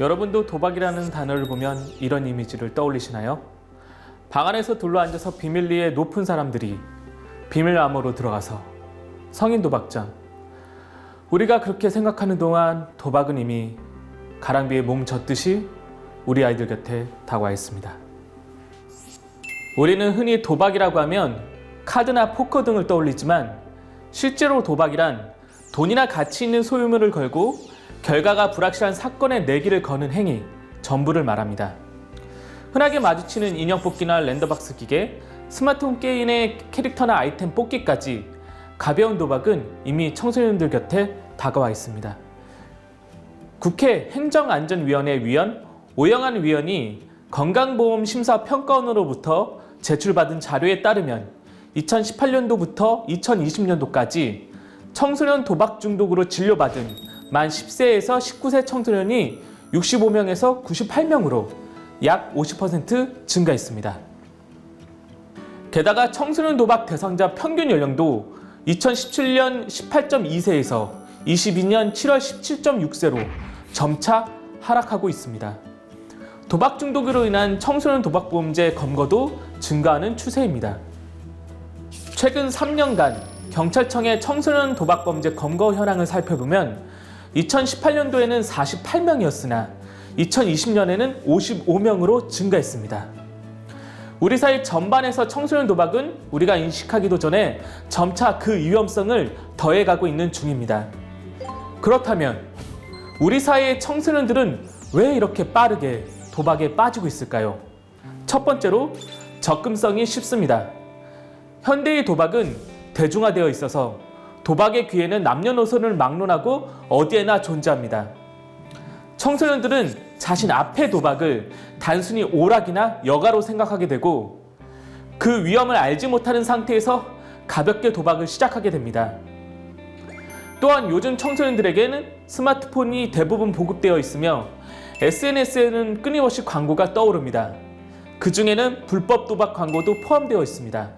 여러분도 도박이라는 단어를 보면 이런 이미지를 떠올리시나요? 방 안에서 둘러앉아서 비밀리에 높은 사람들이 비밀암으로 들어가서 성인 도박장. 우리가 그렇게 생각하는 동안 도박은 이미 가랑비에 몸 젖듯이 우리 아이들 곁에 다가와 있습니다. 우리는 흔히 도박이라고 하면 카드나 포커 등을 떠올리지만 실제로 도박이란 돈이나 가치 있는 소유물을 걸고 결과가 불확실한 사건의 내기를 거는 행위 전부를 말합니다. 흔하게 마주치는 인형 뽑기나 랜더박스 기계, 스마트폰 게임의 캐릭터나 아이템 뽑기까지 가벼운 도박은 이미 청소년들 곁에 다가와 있습니다. 국회 행정안전위원회 위원 오영환 위원이 건강보험심사평가원으로부터 제출받은 자료에 따르면 2018년도부터 2020년도까지 청소년 도박 중독으로 진료받은 만 10세에서 19세 청소년이 65명에서 98명으로 약 50% 증가했습니다. 게다가 청소년 도박 대상자 평균 연령도 2017년 18.2세에서 22년 7월 17.6세로 점차 하락하고 있습니다. 도박 중독으로 인한 청소년 도박보험제 검거도 증가하는 추세입니다. 최근 3년간 경찰청의 청소년 도박범죄 검거 현황을 살펴보면 2018년도에는 48명이었으나 2020년에는 55명으로 증가했습니다. 우리 사회 전반에서 청소년 도박은 우리가 인식하기도 전에 점차 그 위험성을 더해가고 있는 중입니다. 그렇다면 우리 사회의 청소년들은 왜 이렇게 빠르게 도박에 빠지고 있을까요? 첫 번째로 접근성이 쉽습니다. 현대의 도박은 대중화되어 있어서 도박의 기회는 남녀노소를 막론하고 어디에나 존재합니다. 청소년들은 자신 앞의 도박을 단순히 오락이나 여가로 생각하게 되고 그 위험을 알지 못하는 상태에서 가볍게 도박을 시작하게 됩니다. 또한 요즘 청소년들에게는 스마트폰이 대부분 보급되어 있으며 SNS에는 끊임없이 광고가 떠오릅니다. 그 중에는 불법 도박 광고도 포함되어 있습니다.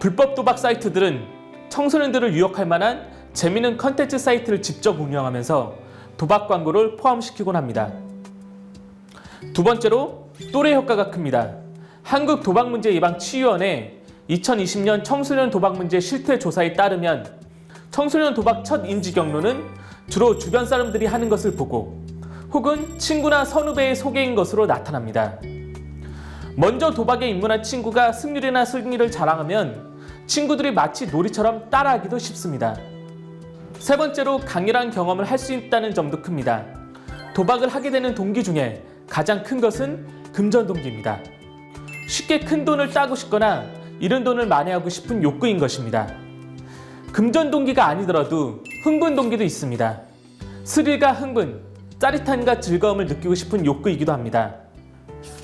불법 도박 사이트들은 청소년들을 유혹할 만한 재미있는 컨텐츠 사이트를 직접 운영하면서 도박 광고를 포함시키곤 합니다. 두 번째로 또래 효과가 큽니다. 한국 도박 문제 예방 치유원의 2020년 청소년 도박 문제 실태 조사에 따르면 청소년 도박 첫 인지 경로는 주로 주변 사람들이 하는 것을 보고 혹은 친구나 선후배의 소개인 것으로 나타납니다. 먼저 도박에 입문한 친구가 승률이나 승리를 자랑하면 친구들이 마치 놀이처럼 따라하기도 쉽습니다. 세 번째로 강렬한 경험을 할 수 있다는 점도 큽니다. 도박을 하게 되는 동기 중에 가장 큰 것은 금전 동기입니다. 쉽게 큰 돈을 따고 싶거나 이런 돈을 만회하고 싶은 욕구인 것입니다. 금전 동기가 아니더라도 흥분 동기도 있습니다. 스릴과 흥분, 짜릿함과 즐거움을 느끼고 싶은 욕구이기도 합니다.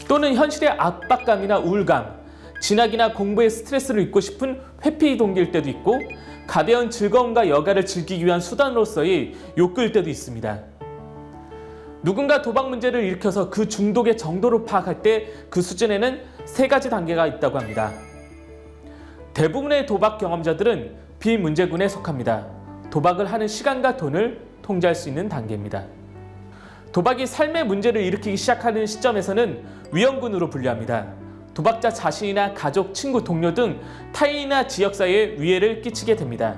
또는 현실의 압박감이나 우울감, 진학이나 공부의 스트레스를 잊고 싶은 회피 동기일 때도 있고 가벼운 즐거움과 여가를 즐기기 위한 수단으로서의 욕구일 때도 있습니다. 누군가 도박 문제를 일으켜서 그 중독의 정도를 파악할 때 그 수준에는 세 가지 단계가 있다고 합니다. 대부분의 도박 경험자들은 비문제군에 속합니다. 도박을 하는 시간과 돈을 통제할 수 있는 단계입니다. 도박이 삶의 문제를 일으키기 시작하는 시점에서는 위험군으로 분류합니다. 도박자 자신이나 가족, 친구, 동료 등 타인이나 지역사회에 위해를 끼치게 됩니다.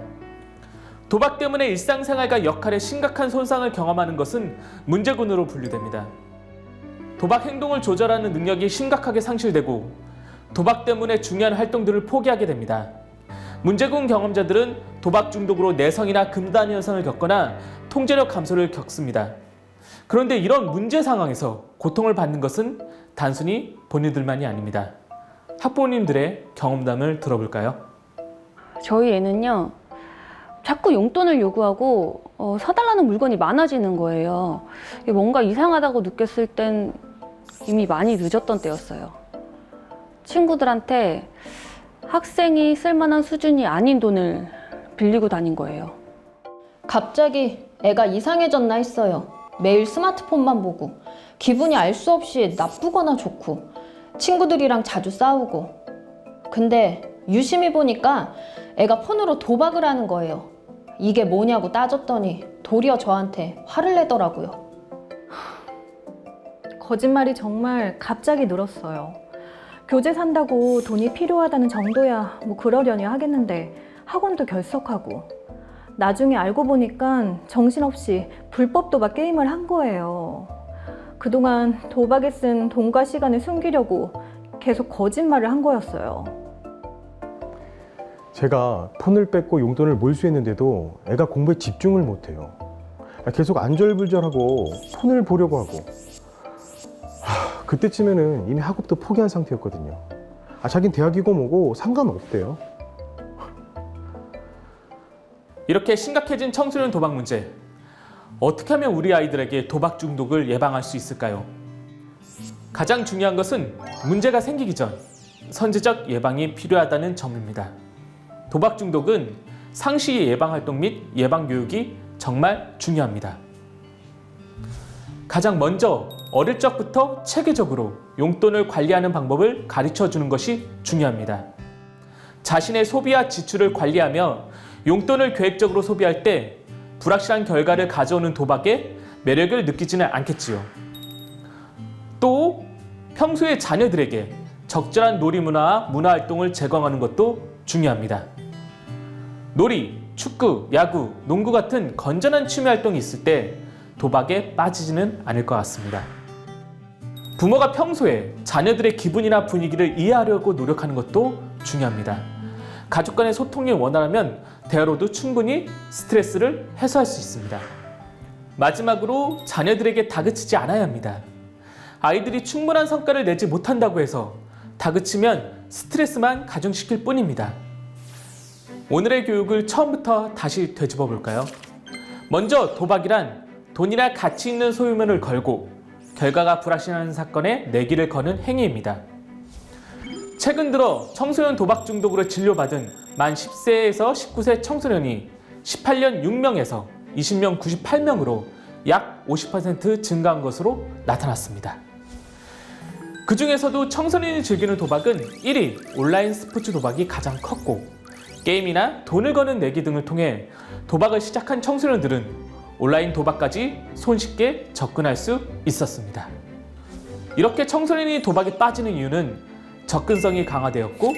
도박 때문에 일상생활과 역할에 심각한 손상을 경험하는 것은 문제군으로 분류됩니다. 도박 행동을 조절하는 능력이 심각하게 상실되고 도박 때문에 중요한 활동들을 포기하게 됩니다. 문제군 경험자들은 도박 중독으로 내성이나 금단 현상을 겪거나 통제력 감소를 겪습니다. 그런데 이런 문제 상황에서 고통을 받는 것은 단순히 본인들만이 아닙니다. 학부모님들의 경험담을 들어볼까요? 저희 애는요, 자꾸 용돈을 요구하고 어, 사달라는 물건이 많아지는 거예요. 이게 뭔가 이상하다고 느꼈을 땐 이미 많이 늦었던 때였어요. 친구들한테 학생이 쓸만한 수준이 아닌 돈을 빌리고 다닌 거예요. 갑자기 애가 이상해졌나 했어요. 매일 스마트폰만 보고 기분이 알 수 없이 나쁘거나 좋고 친구들이랑 자주 싸우고 근데 유심히 보니까 애가 폰으로 도박을 하는 거예요. 이게 뭐냐고 따졌더니 도리어 저한테 화를 내더라고요. 거짓말이 정말 갑자기 늘었어요. 교재 산다고 돈이 필요하다는 정도야 뭐 그러려니 하겠는데 학원도 결석하고 나중에 알고 보니까 정신없이 불법 도박 게임을 한 거예요. 그동안 도박에 쓴 돈과 시간을 숨기려고 계속 거짓말을 한 거였어요. 제가 폰을 뺏고 용돈을 몰수했는데도 애가 공부에 집중을 못해요. 계속 안절부절하고 폰을 보려고 하고. 하, 그때쯤에는 이미 학업도 포기한 상태였거든요. 아, 자긴 대학이고 뭐고 상관없대요. 이렇게 심각해진 청소년 도박 문제. 어떻게 하면 우리 아이들에게 도박 중독을 예방할 수 있을까요? 가장 중요한 것은 문제가 생기기 전 선제적 예방이 필요하다는 점입니다. 도박 중독은 상시 예방 활동 및 예방 교육이 정말 중요합니다. 가장 먼저 어릴 적부터 체계적으로 용돈을 관리하는 방법을 가르쳐 주는 것이 중요합니다. 자신의 소비와 지출을 관리하며 용돈을 계획적으로 소비할 때 불확실한 결과를 가져오는 도박에 매력을 느끼지는 않겠지요. 또 평소에 자녀들에게 적절한 놀이 문화와 문화 활동을 제공하는 것도 중요합니다. 놀이, 축구, 야구, 농구 같은 건전한 취미 활동이 있을 때 도박에 빠지지는 않을 것 같습니다. 부모가 평소에 자녀들의 기분이나 분위기를 이해하려고 노력하는 것도 중요합니다. 가족 간의 소통이 원활하면 대화로도 충분히 스트레스를 해소할 수 있습니다. 마지막으로 자녀들에게 다그치지 않아야 합니다. 아이들이 충분한 성과를 내지 못한다고 해서 다그치면 스트레스만 가중시킬 뿐입니다. 오늘의 교육을 처음부터 다시 되짚어 볼까요? 먼저 도박이란 돈이나 가치 있는 소유물을 걸고 결과가 불확실한 사건에 내기를 거는 행위입니다. 최근 들어 청소년 도박 중독으로 진료받은 만 10세에서 19세 청소년이 18년 6명에서 20년 98명으로 약 50% 증가한 것으로 나타났습니다. 그 중에서도 청소년이 즐기는 도박은 1위 온라인 스포츠 도박이 가장 컸고 게임이나 돈을 거는 내기 등을 통해 도박을 시작한 청소년들은 온라인 도박까지 손쉽게 접근할 수 있었습니다. 이렇게 청소년이 도박에 빠지는 이유는 접근성이 강화되었고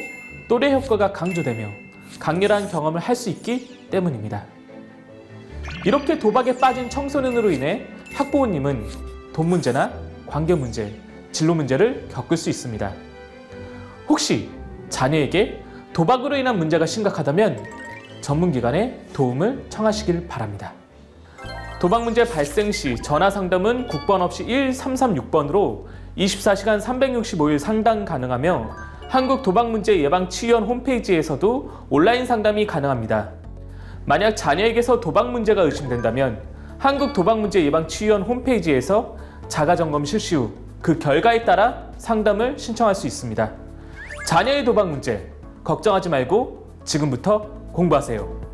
또래 효과가 강조되며 강렬한 경험을 할 수 있기 때문입니다. 이렇게 도박에 빠진 청소년으로 인해 학부모님은 돈 문제나 관계 문제, 진로 문제를 겪을 수 있습니다. 혹시 자녀에게 도박으로 인한 문제가 심각하다면 전문기관에 도움을 청하시길 바랍니다. 도박 문제 발생 시 전화 상담은 국번 없이 1336번으로 24시간 365일 상담 가능하며 한국 도박 문제 예방 치유원 홈페이지에서도 온라인 상담이 가능합니다. 만약 자녀에게서 도박 문제가 의심된다면 한국 도박 문제 예방 치유원 홈페이지에서 자가 점검 실시 후 그 결과에 따라 상담을 신청할 수 있습니다. 자녀의 도박 문제 걱정하지 말고 지금부터 공부하세요.